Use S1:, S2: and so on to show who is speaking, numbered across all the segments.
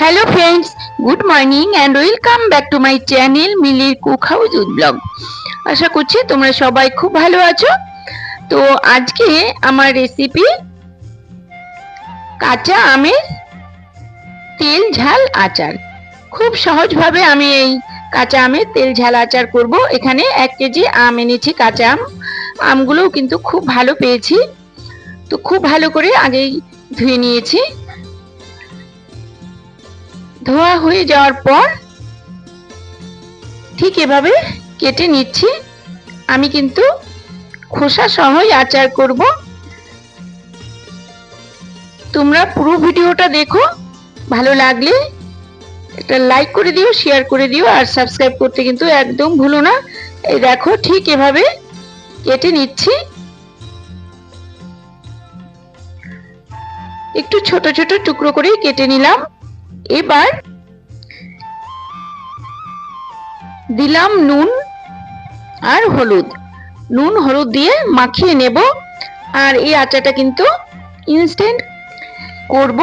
S1: Hello friends good morning and welcome back to my channel মিলির cook house wood blog আশা করছি তোমরা সবাই খুব ভালো আছো। তো আজকে আমার রেসিপি কাঁচা আমের তেল ঝাল আচার। খুব সহজভাবে আমি এই কাঁচা আমের তেল ঝাল আচার করব। এখানে এক কেজি আম এনেছি, কাঁচা আম। আমগুলোও কিন্তু খুব ভালো পেয়েছি। তো খুব ভালো করে আগেই ধুয়ে নিয়েছি। ধোয়া হয়ে যাওয়ার পর ঠিক এভাবে কেটে নিচ্ছি। আমি কিন্তু খোসা সহই আচার করব। তোমরা পুরো ভিডিওটা দেখো। ভালো লাগলে একটা লাইক করে দিও শেয়ার করে দিও, আর সাবস্ক্রাইব করতে কিন্তু একদম ভুলো না। এই দেখো ঠিক এভাবে কেটে নিচ্ছি। একটু ছোট ছোট টুকরো করে কেটে নিলাম। এবার দিলাম নুন আর হলুদ। নুন, হলুদ দিয়ে মাখিয়ে নেব। আর এই আচারটা কিন্তু ইনস্ট্যান্ট করব।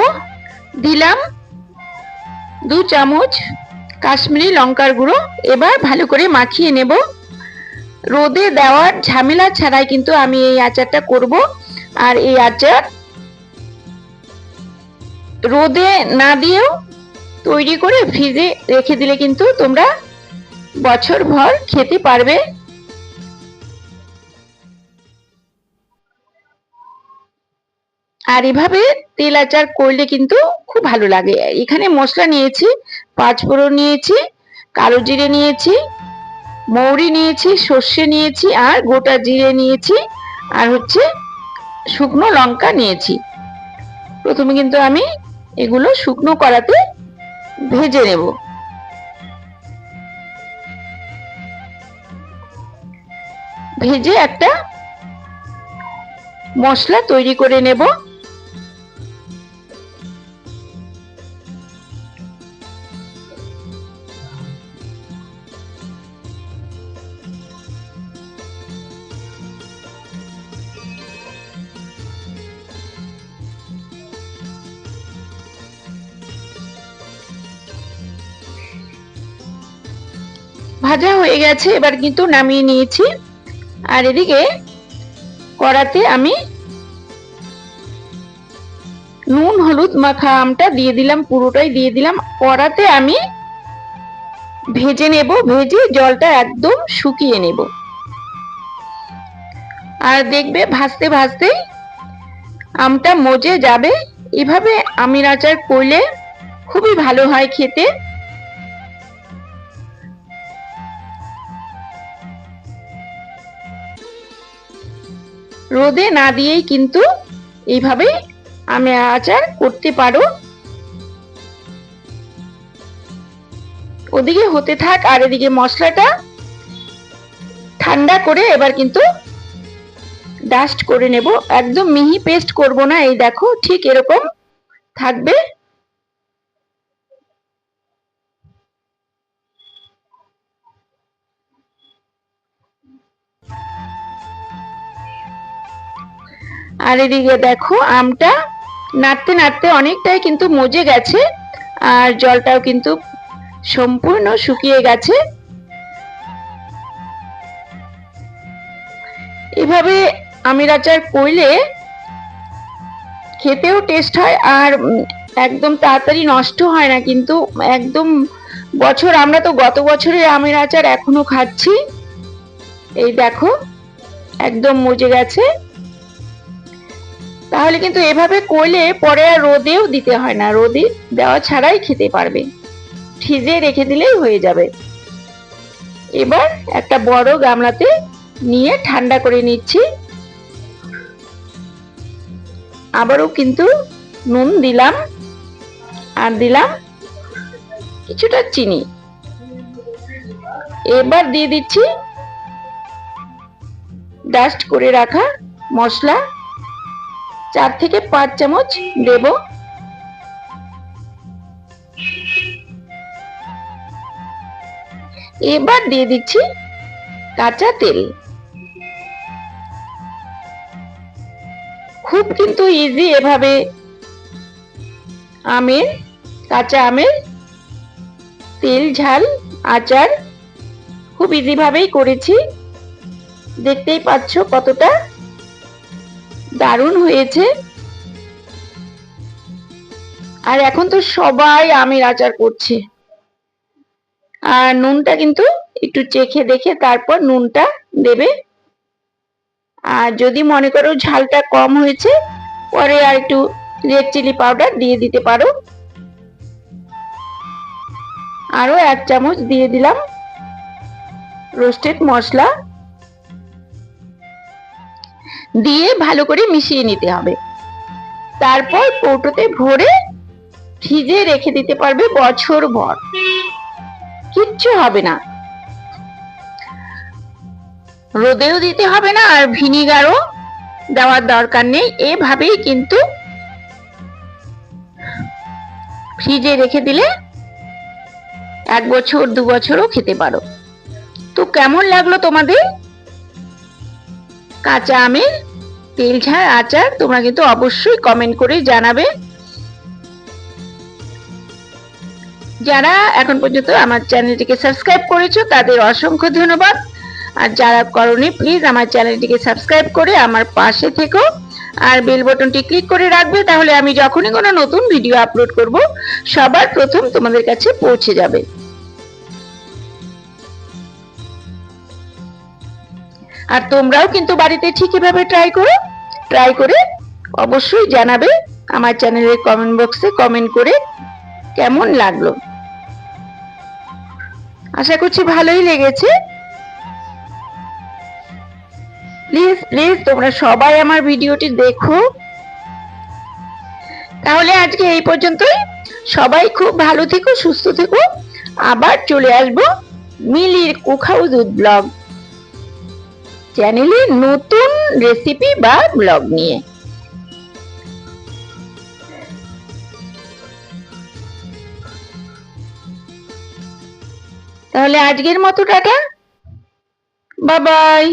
S1: দিলাম দু চামচ কাশ্মীরি লঙ্কার গুঁড়ো। এবার ভালো করে মাখিয়ে নেব। রোদে দেওয়ার ঝামেলা ছাড়াই কিন্তু আমি এই আচারটা করব। আর এই আচার রোদে না দিয়েও তৈরি করে ফ্রিজে রেখে দিলে কিন্তু তোমরা বছর ভর খেতে পারবে। আর এভাবে তেল আচার করলে কিন্তু খুব ভালো লাগে। এখানে মশলা নিয়েছি, পাঁচ ফোড়ন নিয়েছি, কালো জিরে নিয়েছি, মৌরি নিয়েছি, সর্ষে নিয়েছি, আর গোটা জিরে নিয়েছি, আর হচ্ছে শুকনো লঙ্কা নিয়েছি। প্রথমে কিন্তু আমি এগুলো শুকনো করাতে ভেজে নেব। ভেজে একটা মশলা তৈরি করে নেব। ভাজা হয়ে গেছে, এবার কিন্তু নামিয়ে নিয়েছি। আর এদিকে কড়াতে আমি নুন, হলুদ মাখা আমটা দিয়ে দিলাম, পুরোটাই দিয়ে দিলাম। কড়াতে আমি ভেজে নেব, ভেজে জলটা একদম শুকিয়ে নেব। আর দেখবে ভাজতে ভাজতে আমটা মজে যাবে। এভাবে আমির আচার করলে খুবই ভালো হয় খেতে। রোদে না দিয়েই কিন্তু এইভাবে আমি আচার করতে পারো। ওদিকে হতে থাক আর এদিকে মশলাটা ঠান্ডা করে এবার কিন্তু ডাস্ট করে নেব। একদম মিহি পেস্ট করব না, এই দেখো ঠিক এরকম থাকবে। আর এদিকে দেখো, আমটা নাড়তে নাড়তে অনেকটাই কিন্তু মজে গেছে, আর জলটাও কিন্তু সম্পূর্ণ শুকিয়ে গেছে। এভাবে আমের আচার করলে খেতেও টেস্ট হয় আর একদম তাড়াতাড়ি নষ্ট হয় না কিন্তু একদম বছর, আমরা তো গত বছরের আমের আচার এখনও খাচ্ছি। এই দেখো, একদম মজে গেছে। তাহলে কিন্তু এভাবে করলে পরে আর রোদেও দিতে হয় না। রোদে দেওয়া ছাড়াই খেতে পারবে। ফ্রিজে রেখে দিলেই হয়ে যাবে। এবার একটা বড় গামলাতে নিয়ে ঠান্ডা করে নিচ্ছি। আবারও কিন্তু নুন দিলাম। আর দিলাম কিছুটা চিনি। এবার দিয়ে দিচ্ছি ডাস্ট করে রাখা মশলা। চার থেকে পাঁচ চামচ দেব। এবার দিয়ে দিচ্ছি কাঁচা তেল। খুব কিন্তু ইজি এভাবে। আমের, কাঁচা আমের তেল, ঝাল, আচার খুব ইজিভাবেই করেছি। দেখতেই পাচ্ছ কতটা দারুণ হয়েছে। আর এখন তো সবাই আমের আচার করছে। আর নুনটা কিন্তু একটু চেখে দেখে তারপর নুনটা দেবে। আর যদি মনে করো ঝালটা কম হয়েছে, পরে আর একটু রেড চিলি পাউডার দিয়ে দিতে পারো। আরও এক চামচ দিয়ে দিলাম রোস্টেড মশলা। দিয়ে ভালো করে মিশিয়ে নিতে হবে। তারপর কৌটোতে ভরে ফ্রিজে রেখে দিতে পারবে বছর ভর। কিচ্ছু হবে না। রোদেও দিতে হবে না আর ভিনিগারও দেওয়ার দরকার নেই। এভাবেই কিন্তু ফ্রিজে রেখে দিলে এক বছর, দু বছরও খেতে পারো। তো কেমন লাগল তোমাদের? কাঁচা আমের তেল ঝাড় আচার তোমরা কিন্তু অবশ্যই কমেন্ট করে জানাবে। যারা এখন পর্যন্ত আমার চ্যানেলটিকে সাবস্ক্রাইব করেছ, তাদের অসংখ্য ধন্যবাদ। আর যারা করনি প্লিজ আমার চ্যানেলটিকে সাবস্ক্রাইব করে আমার পাশে থেকো। আর বেল বটনটি ক্লিক করে রাখবে, তাহলে আমি যখনই কোনো নতুন ভিডিও আপলোড করব, সবার প্রথম তোমাদের কাছে পৌঁছে যাবে। আর তোমরাও কিন্তু বাড়িতে ঠিক এভাবে ট্রাই করো। ট্রাই করে অবশ্যই জানাবে আমার চ্যানেলের কমেন্ট বক্সে কমেন্ট করে কেমন লাগল। আশা করছি ভালোই লেগেছে। প্লিজ প্লিজ তোমরা সবাই আমার ভিডিওটি দেখো। তাহলে আজকে এই পর্যন্তই। সবাই খুব ভালো থেকো, সুস্থ থেকো। আবার চলে আসব মিলির দুধ ব্লগ। চ্যানেলে নতুন রেসিপি বা ব্লগ নিয়ে। তাহলে আজকের মতো টাটা। বাবাই